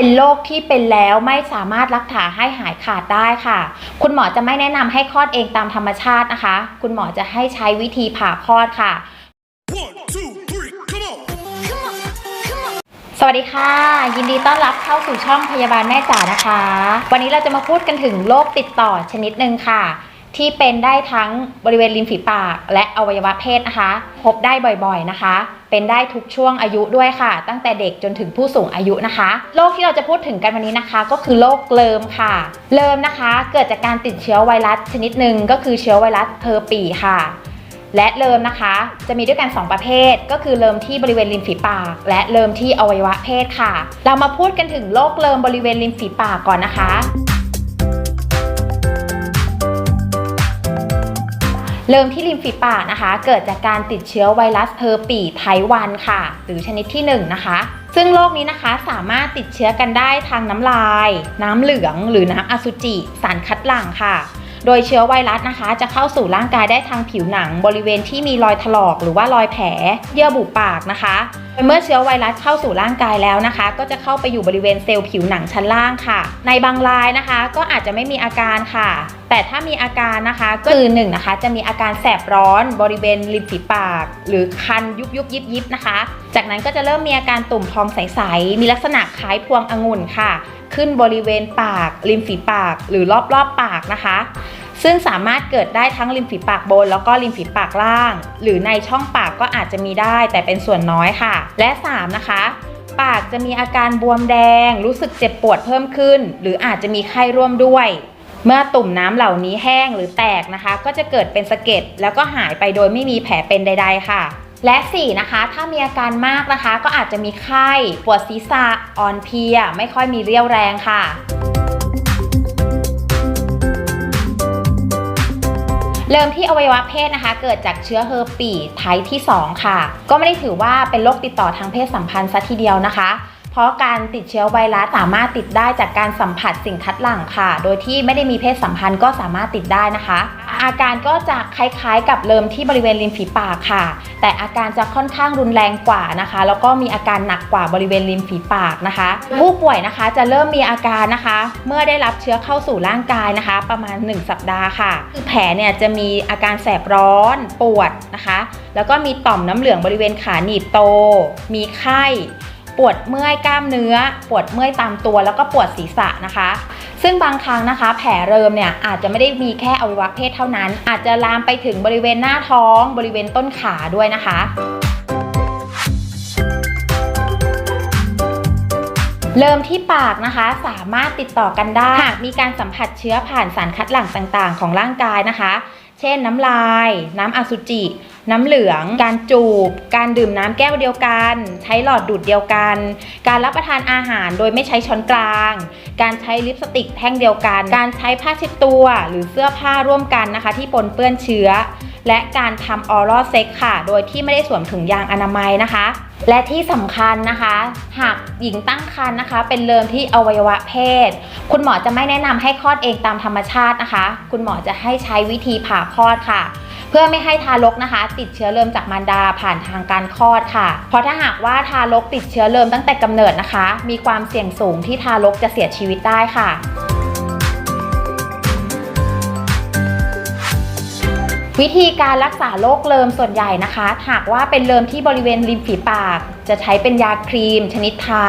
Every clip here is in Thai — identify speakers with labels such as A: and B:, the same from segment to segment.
A: เป็นโรคที่เป็นแล้วไม่สามารถรักษาให้หายขาดได้ค่ะ คุณหมอจะไม่แนะนำให้คลอดเองตามธรรมชาตินะคะ คุณหมอจะให้ใช้วิธีผ่าคลอดค่ะ
B: One, two, three, come on!
A: สวัสดีค่ะ ยินดีต้อนรับเข้าสู่ช่องพยาบาลแม่จ๋านะคะ วันนี้เราจะมาพูดกันถึงโรคติดต่อชนิดหนึ่งค่ะ ที่เป็นได้ทั้งบริเวณริมฝีปากและอวัยวะเพศนะคะ พบได้บ่อยๆนะคะ เป็นได้ทุกช่วงอายุด้วยค่ะ ตั้งแต่เด็กจนถึงผู้สูงอายุนะคะโรคที่เราจะพูดถึงกันวันนี้นะคะ ก็คือโรคเลิมค่ะ เลิมนะคะ เกิดจากการติดเชื้อไวรัสชนิดหนึ่งก็คือเชื้อไวรัสเพอร์ปีค่ะและเลิมนะคะ จะมีด้วยกัน 2 ประเภท ก็คือเลิมที่บริเวณริมฝีปาก และเลิมที่อวัยวะเพศค่ะ เรามาพูดกันถึงโรคเลิมบริเวณริมฝีปากก่อนนะคะ เริ่มที่ริมฝีปากนะคะ เกิดจากการติดเชื้อไวรัสเพอร์ปีไทวันค่ะ หรือชนิดที่ 1 นะคะ ซึ่งโรคนี้นะคะสามารถติดเชื้อกันได้ทางน้ำลาย น้ำเหลือง หรือน้ำอสุจิ สารคัดหลั่งค่ะ โดยเชื้อไวรัสนะคะ จะเข้าสู่ร่างกายได้ทางผิวหนัง บริเวณที่มีรอยถลอก หรือว่ารอยแผล เยื่อบุปากนะคะเมื่อเชื้อไวรัสเข้าสู่ร่างกายแล้วนะคะ ก็จะเข้าไปอยู่บริเวณเซลล์ผิวหนังชั้นล่างค่ะ ในบางรายนะคะ ก็อาจจะไม่มีอาการค่ะ แต่ถ้ามีอาการนะคะก็คือหนึ่งนะคะจะมีอาการแสบร้อนบริเวณริมฝีปาก หรือคันยุบยุบยิบยิบนะคะ จากนั้นก็จะเริ่มมีอาการตุ่มพองใสๆมีลักษณะคล้ายพวงองุ่นค่ะ ขึ้นบริเวณปาก ริมฝีปาก หรือรอบๆปากนะคะ ซึ่งสามารถเกิดได้ทั้งริมฝีปากบน แล้วก็ริมฝีปากล่าง หรือในช่องปากก็อาจจะมีได้แต่เป็นส่วนน้อยค่ะ และ3นะคะปากจะมีอาการบวมแดง รู้สึกเจ็บปวดเพิ่มขึ้น หรืออาจจะมีไข้ร่วมด้วย เมื่อตุ่มน้ำเหล่านี้แห้งหรือแตกนะคะ ก็จะเกิดเป็นสะเก็ดแล้วก็หายไปโดยไม่มีแผลเป็นใด ๆ ค่ะ และ 4 นะคะ ถ้ามีอาการมากนะคะ ก็อาจจะมีไข้ปวดศีรษะอ่อนเพลีย ไม่ค่อยมีเรี่ยวแรงค่ะเริ่มที่อวัยวะเพศนะคะ เกิดจากเชื้อเฮอร์ปีไทป์ที่ 2 ค่ะ ก็ไม่ได้ถือว่าเป็นโรคติดต่อทางเพศสัมพันธ์ซะทีเดียวนะคะ ราะการติดเชื้อไวรัสสามารถติดได้จากการสัมผัสสิ่งคัดหลั่งค่ะ โดยที่ไม่ได้มีเพศสัมพันธ์ก็สามารถติดได้นะคะ อาการก็จะคล้ายๆ กับเริ่มที่บริเวณริมฝีปากค่ะ แต่อาการจะค่อนข้างรุนแรงกว่านะคะ แล้วก็มีอาการหนักกว่าบริเวณริมฝีปากนะคะ ผู้ป่วยนะคะจะเริ่มมีอาการนะคะ เมื่อได้รับเชื้อเข้าสู่ร่างกายนะคะ ประมาณ 1 สัปดาห์ค่ะคือแผลเนี่ยจะมีอาการแสบร้อนปวดนะคะ แล้วก็มีต่อมน้ำเหลืองบริเวณขาหนีบโต มีไข้ ปวดเมื่อยกล้ามเนื้อ ปวดเมื่อยตามตัว แล้วก็ปวดศีรษะนะคะ ซึ่งบางครั้งนะคะ แผลเริมเนี่ยอาจจะไม่ได้มีแค่อวัยวะเพศเท่านั้น อาจจะลามไปถึงบริเวณหน้าท้อง บริเวณต้นขาด้วยนะคะเริ่มที่ปากนะคะสามารถติดต่อกันได้หากมีการสัมผัสเชื้อผ่านสารคัดหลั่งต่างๆ ของร่างกายนะคะ เช่นน้ำลาย น้ำอสุจิ น้ำเหลือง การจูบ การดื่มน้ำแก้วเดียวกัน ใช้หลอดดูดเดียวกัน การรับประทานอาหารโดยไม่ใช้ช้อนกลาง การใช้ลิปสติกแท่งเดียวกัน การใช้ผ้าเช็ดตัวหรือเสื้อผ้าร่วมกันนะคะ ที่ปนเปื้อนเชื้อ และการทำออรัลเซ็กค่ะ โดยที่ไม่ได้สวมถุงยางอนามัยนะคะและที่สำคัญนะคะ หากหญิงตั้งครรภ์นะคะ เป็นเริมที่อวัยวะเพศ คุณหมอจะไม่แนะนำให้คลอดเองตามธรรมชาตินะคะ คุณหมอจะให้ใช้วิธีผ่าคลอดค่ะ เพื่อไม่ให้ทารกนะคะ ติดเชื้อเริมจากมารดาผ่านทางการคลอดค่ะ เพราะถ้าหากว่าทารกติดเชื้อเริมตั้งแต่กำเนิดนะคะ มีความเสี่ยงสูงที่ทารกจะเสียชีวิตได้ค่ะวิธีการรักษาโรคเริมส่วนใหญ่นะคะ หากว่าเป็นเริมที่บริเวณริมฝีปาก จะใช้เป็นยาครีม ชนิดทา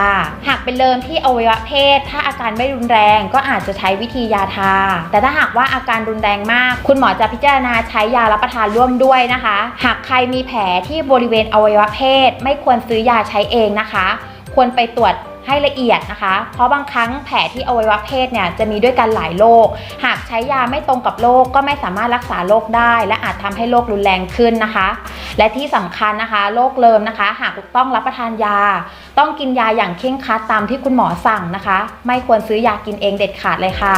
A: หากเป็นเริมที่อวัยวะเพศ ถ้าอาการไม่รุนแรงก็อาจจะใช้วิธียาทา แต่ถ้าหากว่าอาการรุนแรงมาก คุณหมอจะพิจารณาใช้ยารับประทานร่วมด้วยนะคะ หากใครมีแผลที่บริเวณอวัยวะเพศ ไม่ควรซื้อยาใช้เองนะคะ ควรไปตรวจให้ละเอียดนะคะ เพราะบางครั้งแผลที่อวัยวะเพศเนี่ยจะมีด้วยกันหลายโรค หากใช้ยาไม่ตรงกับโรคก็ไม่สามารถรักษาโรคได้ และอาจทำให้โรครุนแรงขึ้นนะคะ และที่สำคัญนะคะโรคเริมนะคะ หากต้องรับประทานยา ต้องกินยาอย่างเคร่งครัดตามที่คุณหมอสั่งนะคะ ไม่ควรซื้อยากินเองเด็ดขาดเลยค่ะ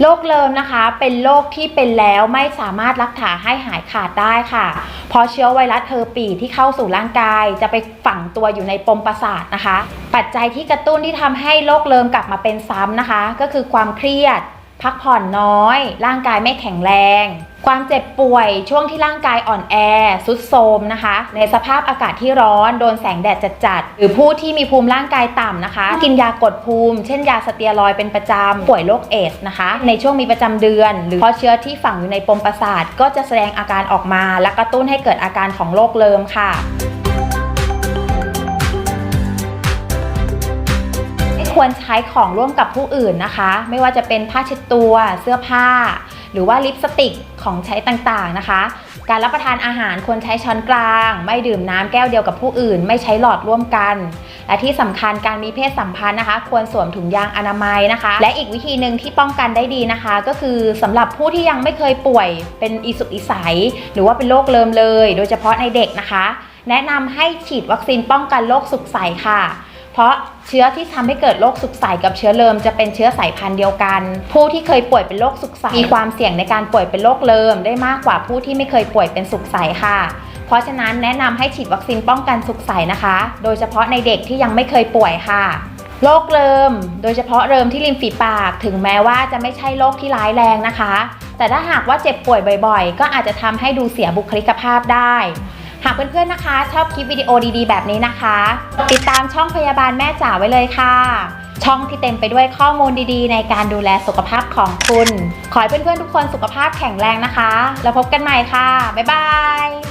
A: โรคเริมนะคะเป็นโรคที่เป็นแล้วไม่สามารถรักษาให้หายขาดได้ค่ะเพราะเชื้อไวรัสเทอร์ปีที่เข้าสู่ร่างกาย จะไปฝังตัวอยู่ในปมประสาทนะคะ ปัจจัยที่กระตุ้นที่ทำให้โรคเริมกลับมาเป็นซ้ำนะคะ ก็คือความเครียด พักผ่อนน้อย ร่างกายไม่แข็งแรง ความเจ็บป่วยช่วงที่ร่างกายอ่อนแอสุดโทรมนะคะ ในสภาพอากาศที่ร้อน โดนแสงแดดจัดๆหรือผู้ที่มีภูมิร่างกายต่ำนะคะ กินยากดภูมิ เช่นยาสเตียรอยเป็นประจำป่วยโรคเอสนะคะ ในช่วงมีประจำเดือน หรือพราะเชื้อที่ฝังอยู่ในปมประสาท ก็จะแสดงอาการออกมา และกระตุ้นให้เกิดอาการของโรคเลิมค่ะ ควรใช้ของร่วมกับผู้อื่นนะคะ ไม่ว่าจะเป็นผ้าเช็ดตัว เสื้อผ้า หรือว่าลิปสติกของใช้ต่างๆนะคะ การรับประทานอาหารควรใช้ช้อนกลาง ไม่ดื่มน้ำแก้วเดียวกับผู้อื่น ไม่ใช้หลอดร่วมกัน และที่สำคัญการมีเพศสัมพันธ์นะคะ ควรสวมถุงยางอนามัยนะคะ และอีกวิธีหนึ่งที่ป้องกันได้ดีนะคะ ก็คือสำหรับผู้ที่ยังไม่เคยป่วยเป็นอีสุกอีใสหรือว่าเป็นโรคเลิมเลย โดยเฉพาะในเด็กนะคะ แนะนำให้ฉีดวัคซีนป้องกันโรคสุกใสค่ะ เพราะเชื้อที่ทำให้เกิดโรคสุกใสกับเชื้อเลิมจะเป็นเชื้อสายพันธุ์เดียวกัน ผู้ที่เคยป่วยเป็นโรคสุกใสมีความเสี่ยงในการป่วยเป็นโรคเลิมได้มากกว่าผู้ที่ไม่เคยป่วยเป็นสุกใสค่ะ เพราะฉะนั้นแนะนำให้ฉีดวัคซีนป้องกันสุกใสนะคะ โดยเฉพาะในเด็กที่ยังไม่เคยป่วยค่ะโรคเริม โดยเฉพาะเริมที่ริมฝีปาก ถึงแม้ว่าจะไม่ใช่โรคที่ร้ายแรงนะคะ แต่ถ้าหากว่าเจ็บป่วยบ่อยๆ ก็อาจจะทำให้ดูเสียบุคลิกภาพได้ หากเพื่อนๆนะคะ ชอบคลิปวิดีโอดีๆ แบบนี้นะคะ ติดตามช่องพยาบาลแม่จ๋าไว้เลยค่ะ ช่องที่เต็มไปด้วยข้อมูลดีๆ ในการดูแลสุขภาพของคุณ ขอให้เพื่อนๆทุกคนสุขภาพแข็งแรงนะคะ แล้วพบกันใหม่ค่ะ บ๊ายบาย